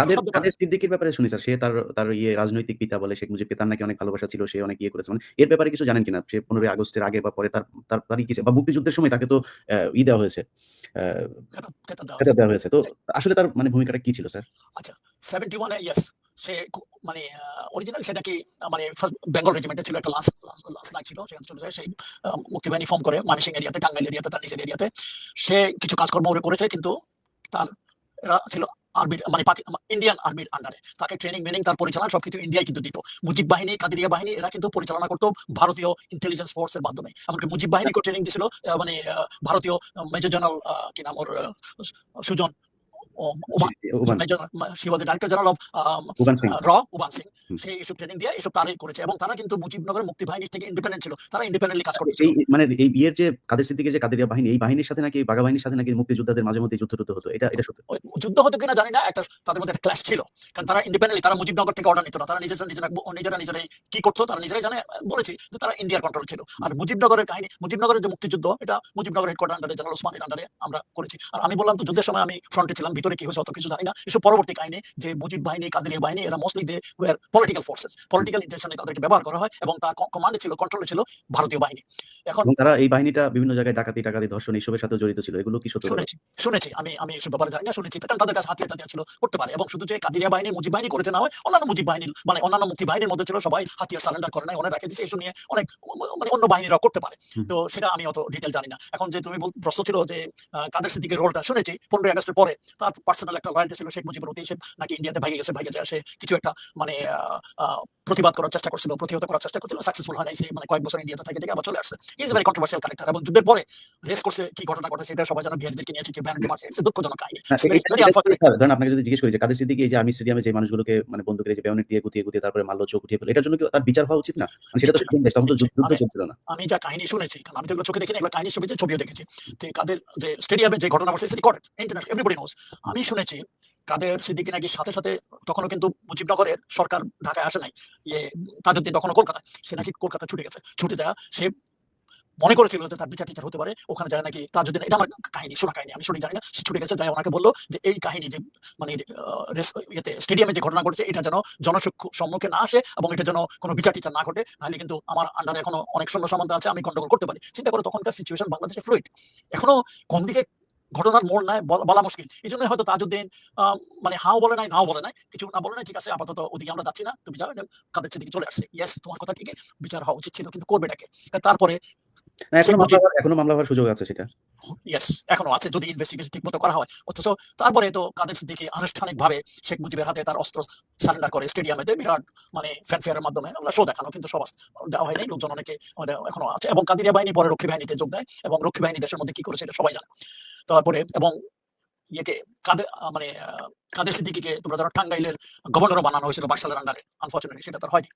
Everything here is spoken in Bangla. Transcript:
কাদের কাদের সিদ্দিকীর ব্যাপারে শুনি স্যার। সে তার তার ইয়ে রাজনৈতিক পিতা বলে শেখ মুজিবকে তার নাকি অনেক ভালোবাসা ছিল। সে অনেক ইয়ে করেছে। মানে এর ব্যাপারে কিছু জানেন কিনা? সে ১৫ই আগস্টের আগে বা পরে তার তার তারই কিছু বা মুক্তিযুদ্ধের সময় তাকে তো ই দেওয়া হয়েছে। দেওয়া হয়েছে। তো আসলে তার মানে ভূমিকাটা কি ছিল স্যার? আচ্ছা 71 এ ইয়েস সে মানে অরিজিনাল সেটা কি মানে ফার্স্ট বেঙ্গল রেজিমেন্টে ছিল একটা লাস্ট লাস্ট লাস্ট লাইন ছিল। সেখানে চলে যায়। সেই মুক্তিবাহিনী ফর্ম করে মানিসিং এরিয়াতে, টাঙ্গাইল এরিয়াতে, তার নিজের এরিয়াতে। সে কিছু কাজকর্ম করেছে কিন্তু তার ছিল আর্মির মানে ইন্ডিয়ান আর্মির আন্ডারে। তাকে ট্রেনিং মেনিং তার পরিচালনা সবকিছু ইন্ডিয়ায় কিন্তু দিত। মুজিব বাহিনী, কাদিরিয়া বাহিনী এরা কিন্তু পরিচালনা করতো ভারতীয় ইন্টেলিজেন্স ফোর্সের মাধ্যমে। এমনকি মুজিব বাহিনীকেও ট্রেনিং দিছিল মানে ভারতীয় মেজর জেনারেল কি নাম ওর সুজন র উবান সিং। এসব ট্রেনিং দিয়ে এসব তারাই করেছে এবং তারা কিন্তু মুজিবনগরের মুক্তি বাহিনীর থেকে ইন্ডিপেন্ডেন্ট ছিল। তারা ইন্ডিপেন্ডেন্টলি কাজ করতেছিল। এই মানে এই বিয়ের যে কাদের সিদ্দিকীর যে কাদেরিয়া বাহিনী, এই বাহিনীর সাথে নাকি বাঘা বাহিনীর সাথে নাকি মুক্তিযোদ্ধাদের মাঝে মধ্যেই যুদ্ধ-টুদ্ধ হতো। এটা এটা সত্য? যুদ্ধ হতো কিনা জানি না। একটা তাদের মধ্যে একটা ক্লাশ ছিল। কারণ তারা ইন্ডিপেন্ডেন্টলি তারা মুজিবনগর থেকে অর্ডার নিত না। তারা নিজেরা নিজেরা নিজেরা নিজেরাই কি করতো তারা নিজেরাই জানে। আ বলেছি যে তারা ইন্ডিয়ার কন্ট্রোল ছিল। আর মুজিবনগরের কাহিনী মুজিবনগরের যে মুক্তিযুদ্ধ এটা মুজিবনগর হেডকোয়ার্টার আন্ডারে জেনারেল ওসমানীর আন্ডারে আমরা করেছি। আর আমি বললাম তো যুদ্ধের সময় আমি ফ্রন্টে ছিলাম। ভিতরে কি হয়েছে অত কিছু জানি না। এসব পরবর্তী কাহিনী যে মুজিব বাহিনী, কাদেরিয়া বাহিনী এরা mostly they were political forces. Political ইন্টেনশনে তাদেরকে ব্যবহার করা হয় এবং তার কমান্ডে ছিল, কন্ট্রোলে ছিল ভারতীয় বাহিনী। এখন তারা এই বাহিনীটা বিভিন্ন জায়গায় ডাকাতি, টাকাতি, ধর্ষণ এইসবের সাথেও জড়িত ছিল। এগুলো কি সত্য শুনেছি, শুনেছি। আমি আমি এসব ব্যাপারে জানি না। শুনেছি। তাদের কাছে হাতিয়ার-টাতিয়ার ছিল, করতে পারে। এবং শুধু যে কাদেরিয়া বাহিনী, মুজিব বাহিনী করেছে না হয়, অন্যান্য মুজিব বাহিনীর মানে অন্যান্য মুক্তি বাহিনীর মধ্যে ছিল সবাই হাতিয়ার সারেন্ডার করে নাই। ওরা রেখে দিছে। এসব নিয়ে অনেক মানে অন্য বাহিনীরাও করতে পারে। তো সেটা আমি অত ডিটেল জানি না। এখন যে তুমি বল প্রশ্ন ছিল যে কাদের সিদ্দিকের রোলটা শুনেছি 15ই আগস্টের পরে তার পার্সোনাল একটা লয়ালটি ছিল, শেখ মুজিবুর সে নাকি ইন্ডিয়াতে ভাইগে গেছে। ভাইগে যায় সে কিছু একটা মানে প্রতিবাদ করার চেষ্টা করছিল, প্রতিহত করার চেষ্টা করছিল। সাকসেসফুল হয় নাই। সে মানে কয়েক বছর ইন্ডিয়াতে থেকে, থেকে আবার চলে আসছে। ইস ভেরি কন্ট্রোভার্সিয়াল ক্যারেক্টার এবং যুদ্ধের পরে রেস করছে কি ঘটনা ঘটেছে এটা সবাই জানে। বিহারীদেরকে নিয়েছে কেউ ব্যানার্জি মারছে। ইটস দুঃখজনক কাহিনী। এটা এটা ধরেন আপনাকে যদি জিজ্ঞেস করি যে কাদের সিদ্দিকী এই যে আমি স্টেডিয়ামে যে মানুষগুলোকে মানে বন্দুকের এই যে বেয়নেট দিয়ে গুতিয়ে, গুতিয়ে তারপরে মারলো, চোখ উঠিয়ে ফেলল। এটার জন্য কি তার বিচার হওয়া উচিত না? মানে সেটা তো দেশ। তখন তো যুদ্ধ আমি চলছিল না। আমি যা কাহিনী শুনেছি, কারণ আমি তো এগুলো চোখে দেখিনি, এগুলো কাহিনীর ছবিতে ছবিও দেখেছি। যে কাদের যে স্টেডিয়ামে যে ঘটনা ঘটছে, it's recorded international everybody knows. আমি শুনেছি কাদের সিদ্দিকী নাকি সাথে, সাথে তখনও কিন্তু মুজিবনগরের সরকার ঢাকায় আসে নাই। ইয়ে তাজউদ্দিন তখনও কলকাতায়। সে নাকি কলকাতা ছুটে গেছে। ছুটে যাওয়া সে মনে করেছিল যে তার বিচার-টিচার হতে পারে। ওখানে যায় নাকি তাজউদ্দিন এটা আমার কাহিনী, শোনা কাহিনী। আমি সঠিক জানি না। সে ছুটে গেছে। যাই ওনাকে বলল যে এই কাহিনী যে মানে ইয়েতে স্টেডিয়ামে যে ঘটনা ঘটেছে এটা যেন জনসম্মুখ সম্মুখে না আসে এবং এটা যেন কোনো বিচার-টিচার না ঘটে। নাহলে কিন্তু আমার আন্ডারে এখনও অনেক সৈন্য সামন্ত আছে। আমি গন্ডগোল করতে পারি। চিন্তা করো তখনকার সিচুয়েশন বাংলাদেশে ফ্লুইড। এখনও কোন দিকে ঘটনার মোড় নেয় বলা মুশকিল। এজন্যই হয়তো তাজউদ্দিন মানে হাও বলে নাই, নাও বলে নাই। কিছু না বলে নাই। ঠিক আছে আপাতত ওদিকে আমরা যাচ্ছি না। তুমি যাও। কাদের সিদ্দিকী চলে আসছে। ইয়েস তোমার কথা ঠিকই। বিচার হওয়া উচিত ছিল। কিন্তু করবেটা কে? তারপরে এখনও মামলা হওয়ার সুযোগ আছে সেটা। ইয়েস এখনও আছে যদি ইনভেস্টিগেশন ঠিকমতো করা হয়। অথচ তারপরে তো কাদের সিদ্দিকী আনুষ্ঠানিকভাবে শেখ মুজিবের হাতে তার অস্ত্র সারেন্ডার করে স্টেডিয়ামেতে বিরাট মানে ফ্যানফেয়ারের মাধ্যমে আমরা শো দেখানো কিন্তু সব দেওয়া হয় নাই। লোকজন অনেকে এখনও আছে এবং কাদেরিয়া বাহিনী পরে রক্ষী বাহিনীতে যোগ দেয় এবং রক্ষী বাহিনী দেশের মধ্যে কি করেছে এটা সবাই জানে। তারপরে এবং ইয়েকে কাদের মানে কাদের সিদ্দিকিকে তোমরা যারা টাঙ্গাইলের গভর্নর বানানো হয়েছিল বাকশালের আন্ডারে। আনফর্চুনেটলি সেটা তো হয়নি।